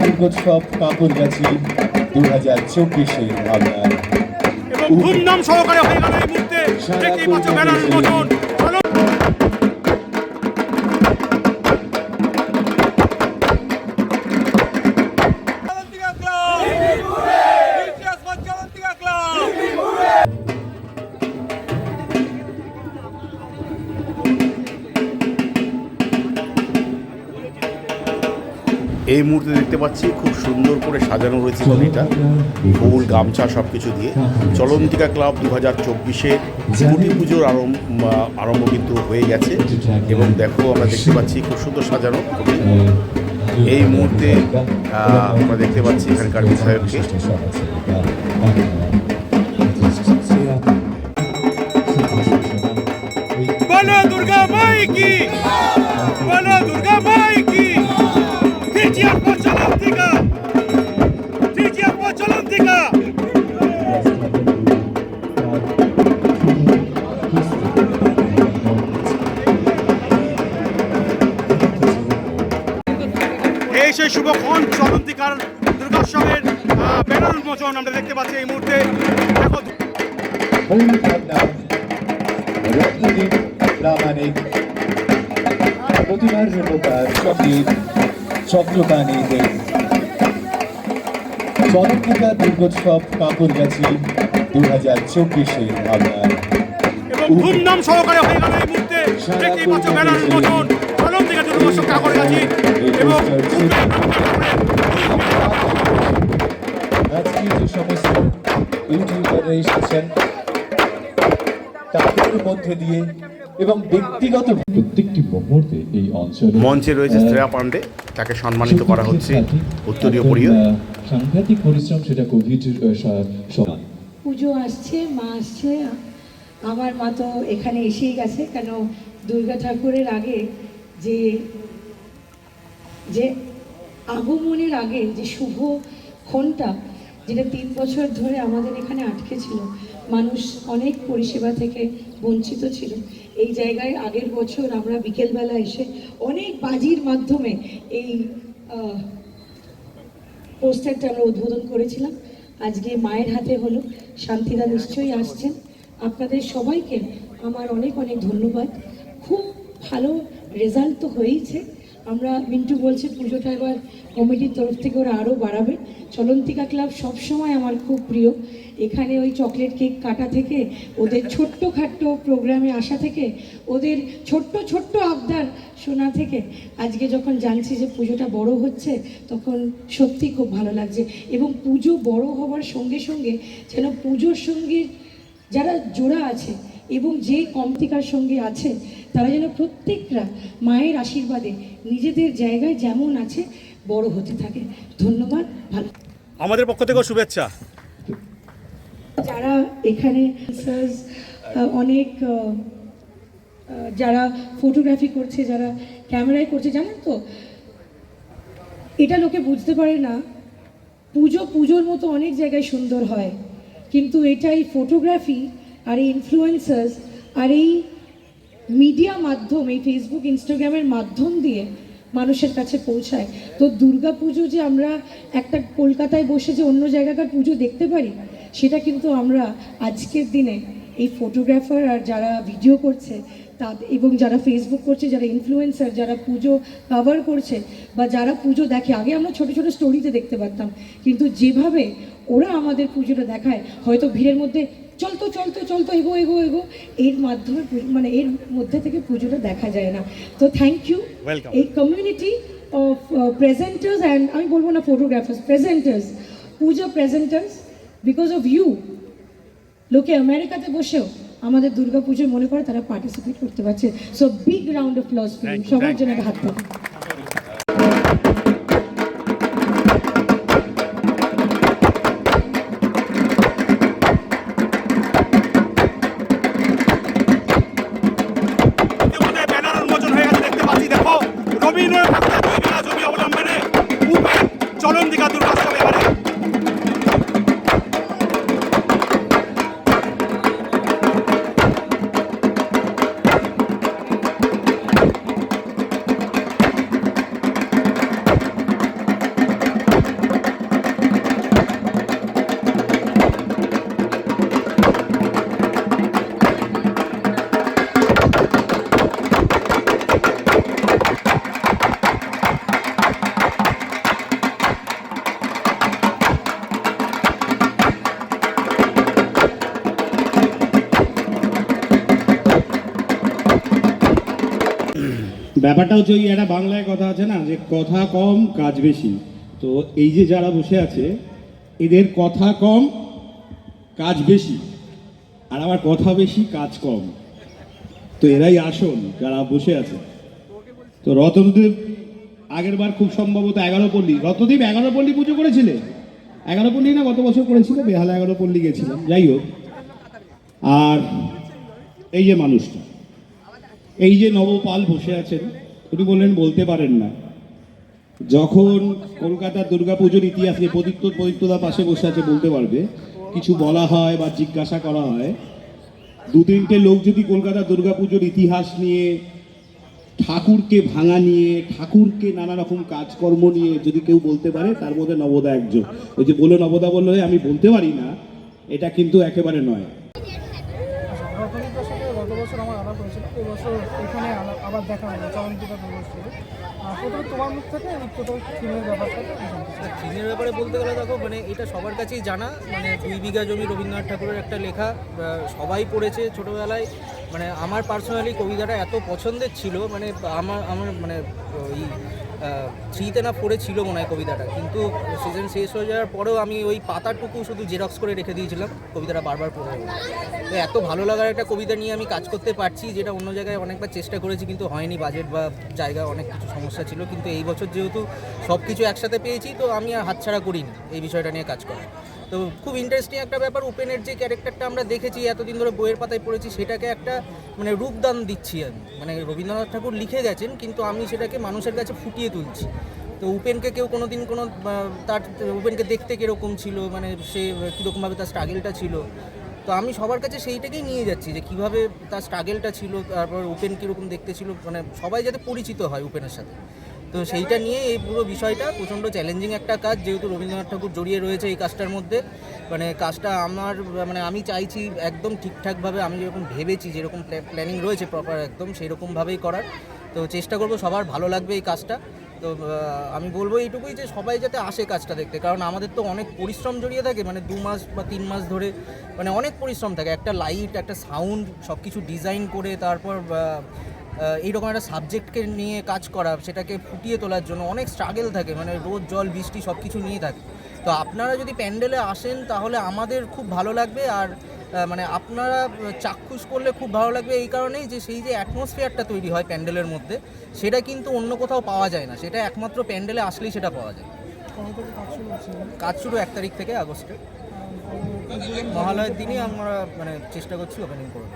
দুর্গোৎসব কাপড়গাছি দু হাজার চব্বিশে এবং ধুমধাম সহকারে হয়ে গেল এই মুহূর্তে। দেখতেই পাচ্ছ ব্যানার এই মুহূর্তে দেখতে পাচ্ছি খুব সুন্দর করে সাজানো রয়েছে গলিটা ফুল, গামছা সব কিছু দিয়ে। চলন্তিকা ক্লাব দু হাজার চব্বিশে কুটি পুজোর আরম্ভ আরম্ভ কিন্তু হয়ে গেছে। এবং দেখো, আমরা দেখতে পাচ্ছি খুব সুন্দর সাজানো। এই মুহূর্তে আমরা দেখতে পাচ্ছি এখানকার বিষয়কে দুর্গা মাই শুভক্ষণ। চলন্তিকার দুর্গোৎসবের ব্যানার উন্মোচন আমরা দেখতে পাচ্ছি এই মুহূর্তে। প্রামাণিক প্রতিমার সংগীত চলন্তিকা দুর্গোৎসব দু হাজার এবং ধুমধাম সহকারে হয়ে গেল এই মুহূর্তে। দেখতেই পাচ্ছ ব্যানার উন্মোচন। গাছি এবং যে সমস্ত ইউটিউবাররা এসেছেন তাদের মধ্যে দিয়ে এবং ব্যক্তিগত প্রত্যেকটি মুহূর্তে এই অঞ্চলে মঞ্চে রয়েছে শ্রেয়া পাণ্ডে। তাকে সম্মানিত করা হচ্ছে উত্তরীয় পরিয়ে সাংঘাতিক পরিশ্রম সেটা কোভিড পুজো আসছে মা আসছে। আমার মা তো এখানে এসেই গেছে কেন দুর্গা ঠাকুরের আগে যে যে আগমনের আগে, যে শুভ ক্ষণটা, যেটা তিন বছর ধরে আমাদের এখানে আটকে ছিল, মানুষ অনেক পরিষেবা থেকে বঞ্চিত ছিল। এই জায়গায় আগের বছর আমরা বিকেলবেলা এসে অনেক বাজির মাধ্যমে এই পোস্টারটা আমরা উদ্বোধন করেছিলাম। আজকে মায়ের হাতে হলো। শান্তিদা নিশ্চয়ই আসছেন। আপনাদের সবাইকে আমার অনেক অনেক ধন্যবাদ। খুব ভালো রেজাল্ট তো হয়েইছে। আমরা মিন্টু বলছে, পুজোটা এবার কমিটির তরফ থেকে ওরা আরও বাড়াবে। চলন্তিকা ক্লাব সবসময় আমার খুব প্রিয়। এখানে ওই চকলেট কেক কাটা থেকে, ওদের ছোট্ট খাট্ট প্রোগ্রামে আসা থেকে, ওদের ছোট্ট ছোট্ট আবদার শোনা থেকে, আজকে যখন জানছি যে পুজোটা বড় হচ্ছে, তখন সত্যি খুব ভালো লাগছে। এবং পুজো বড় হওয়ার সঙ্গে সঙ্গে যেন পুজোর সঙ্গে যারা জোড়া আছে এবং যে কমতিকার সঙ্গে আছে তারা যেন প্রত্যেকরা মায়ের আশীর্বাদে নিজেদের জায়গায় যেমন আছে বড় হতে থাকে। ধন্যবাদ ভালো আমাদের পক্ষ থেকেও শুভেচ্ছা। যারা এখানে অনেক যারা ফটোগ্রাফি করছে যারা ক্যামেরায় করছে জানেন তো? এটা লোকে বুঝতে পারে না। পুজো পুজোর মতো অনেক জায়গায় সুন্দর হয়। কিন্তু এটা এই ফটোগ্রাফি আর এই ইনফ্লুয়েন্সার্স আর এই মিডিয়া মাধ্যম, এই ফেসবুক ইনস্টাগ্রামের মাধ্যম দিয়ে মানুষের কাছে পৌঁছায়। তো দুর্গা পুজো যে আমরা একটা কলকাতায় বসে যে অন্য জায়গাকার পুজো দেখতে পারি, সেটা কিন্তু আমরা আজকের দিনে এই ফটোগ্রাফার আর যারা ভিডিও করছে তাদের এবং যারা ফেসবুক করছে, যারা ইনফ্লুয়েন্সার যারা পুজো কভার করছে, বা যারা পুজো দেখে, আগে আমরা ছোট ছোট স্টোরিতে দেখতে পারতাম, কিন্তু যেভাবে ওরা আমাদের পুজোটা দেখায়, হয়তো ভিড়ের মধ্যে চলতো চলতো চলতো এগো এগো এগো। এর মাধ্যমে মানে এর মধ্যে থেকে পুজোটা দেখা যায় না। তো থ্যাংক ইউ এই কমিউনিটি অফ প্রেজেন্টার্স অ্যান্ড আমি বলব না photographers প্রেজেন্টার্স Puja প্রেজেন্টার্স because of you লোকে আমেরিকাতে বসেও আমাদের দুর্গা পুজো মনে করে তারা পার্টিসিপেট করতে পারছে। So big round of applause সবার জন্য হাত ব্যাপারটা হচ্ছে ওই একটা বাংলায় কথা আছে না, যে কথা কম, কাজ বেশি। তো এই যে যারা বসে আছে, এদের কথা কম, কাজ বেশি। আর আমার কথা বেশি, কাজ কম। তো এরাই আসল যারা বসে আছে। তো রতনদেব আগের বার খুব সম্ভবত এগারো পল্লী রতদেব এগারো পল্লী পুজো করেছিলে? এগারো পল্লী না গত বছর করেছিল? বেহালা এগারো পল্লী গেছিলাম। যাই হোক। আর এই যে মানুষটা। এই যে নবপাল বসে আছেন, উনি বললেন, বলতে পারেন না। যখন কলকাতার দুর্গাপুজোর ইতিহাস নিয়ে প্রদীপ্ত প্রদীপ্তদার পাশে বসে আছে, বলতে পারবে। কিছু বলা হয় বা জিজ্ঞাসা করা হয়। দু তিনটে লোক যদি কলকাতা দুর্গাপুজোর ইতিহাস নিয়ে, ঠাকুরকে ভাঙা নিয়ে, ঠাকুরকে নানা রকম কাজকর্ম নিয়ে যদি কেউ বলতে পারে, তার মধ্যে নবদা একজন। ওই যে বলে নবদা বলল আমি বলতে পারি না। এটা কিন্তু একেবারে নয় রতনিকার সাথে গত বছর আমার আলাপ হয়েছিল এই বছর এখানে আবার দেখা হলো চরণটিকা দুর্গোৎসবে প্রথমে তোমার মুখ থেকে উত্তর থিমের ব্যাপারটা থিমের ব্যাপারে বলতে গেলে দেখো মানে এটা সবার কাছেই জানা মানে দুই বিঘা জমি রবীন্দ্রনাথ ঠাকুরের একটা লেখা সবাই পড়েছে ছোটোবেলায়। মানে আমার পার্সোনালি কবিতাটা এত পছন্দের ছিল মানে আমার আমার মানে ওই থ্রিতে না পড়েছিল মনে হয় কবিতাটা। কিন্তু সিজন শেষ হয়ে যাওয়ার পরেও আমি ওই পাতাটুকু শুধু জেরক্স করে রেখে দিয়েছিলাম, কবিতাটা বারবার পড়ে তো এত ভালো লাগার একটা কবিতা নিয়ে আমি কাজ করতে পারছি, যেটা অন্য জায়গায় অনেকবার চেষ্টা করেছি, কিন্তু হয়নি। বাজেট বা জায়গা অনেক কিছু সমস্যা ছিল, কিন্তু এই বছর যেহেতু সব কিছু একসাথে পেয়েছি, তো আমি আর হাতছাড়া করিনি এই বিষয়টা নিয়ে কাজ করা তো খুব ইন্টারেস্টিং একটা ব্যাপার উপেনের যে ক্যারেক্টারটা আমরা দেখেছি, এতদিন ধরে বইয়ের পাতায় পড়েছি, সেটাকে একটা মানে রূপদান দিচ্ছি আমি। মানে রবীন্দ্রনাথ ঠাকুর লিখে গেছেন, কিন্তু আমি সেটাকে মানুষের কাছে ফুটিয়ে তুলছি। তো উপেনকে কেউ কোনো দিন কোনো তার উপেনকে দেখতে কীরকম ছিল মানে সে কীরকমভাবে তার স্ট্রাগেলটা ছিল? তো আমি সবার কাছে সেইটাকেই নিয়ে যাচ্ছি, যে কীভাবে তার স্ট্রাগেলটা ছিল, তারপর উপেন কীরকম দেখতে ছিল মানে সবাই যাতে পরিচিত হয় উপেনের সাথে। তো সেইটা নিয়ে এই পুরো বিষয়টা, প্রচণ্ড চ্যালেঞ্জিং একটা কাজ, যেহেতু রবীন্দ্রনাথ ঠাকুর জড়িয়ে রয়েছে এই কাজটার মধ্যে। মানে কাজটা আমার মানে আমি চাইছি একদম ঠিকঠাকভাবে, আমি যেরকম ভেবেছি, যেরকম প্ল্যানিং রয়েছে প্রপার একদম সেই রকমভাবেই করার। তো চেষ্টা করব সবার ভালো লাগবে এই কাজটা। তো আমি বলব এইটুকুই যে সবাই যাতে আসে কাজটা দেখতে, কারণ আমাদের তো অনেক পরিশ্রম জড়িয়ে থাকে মানে দু মাস বা তিন মাস ধরে মানে অনেক পরিশ্রম থাকে। একটা লাইট একটা সাউন্ড সব কিছু ডিজাইন করে, তারপর এইরকম একটা সাবজেক্টকে নিয়ে কাজ করা সেটাকে ফুটিয়ে তোলার জন্য অনেক স্ট্রাগেল থাকে মানে রোদ জল বৃষ্টি সব কিছু নিয়ে থাকে। তো আপনারা যদি প্যান্ডেলে আসেন তাহলে আমাদের খুব ভালো লাগবে আর মানে আপনারা চাক্ষুষ করলে খুব ভালো লাগবে এই কারণেই যে সেই যে অ্যাটমসফিয়ারটা তৈরি হয় প্যান্ডেলের মধ্যে সেটা কিন্তু অন্য কোথাও পাওয়া যায় না। সেটা একমাত্র প্যান্ডেলে আসলেই সেটা পাওয়া যায়। কাজ শুরু কাজ শুরু এক তারিখ থেকে আগস্টে। মহালয়ের দিনই আমরা মানে চেষ্টা করছি ওপেনিং করব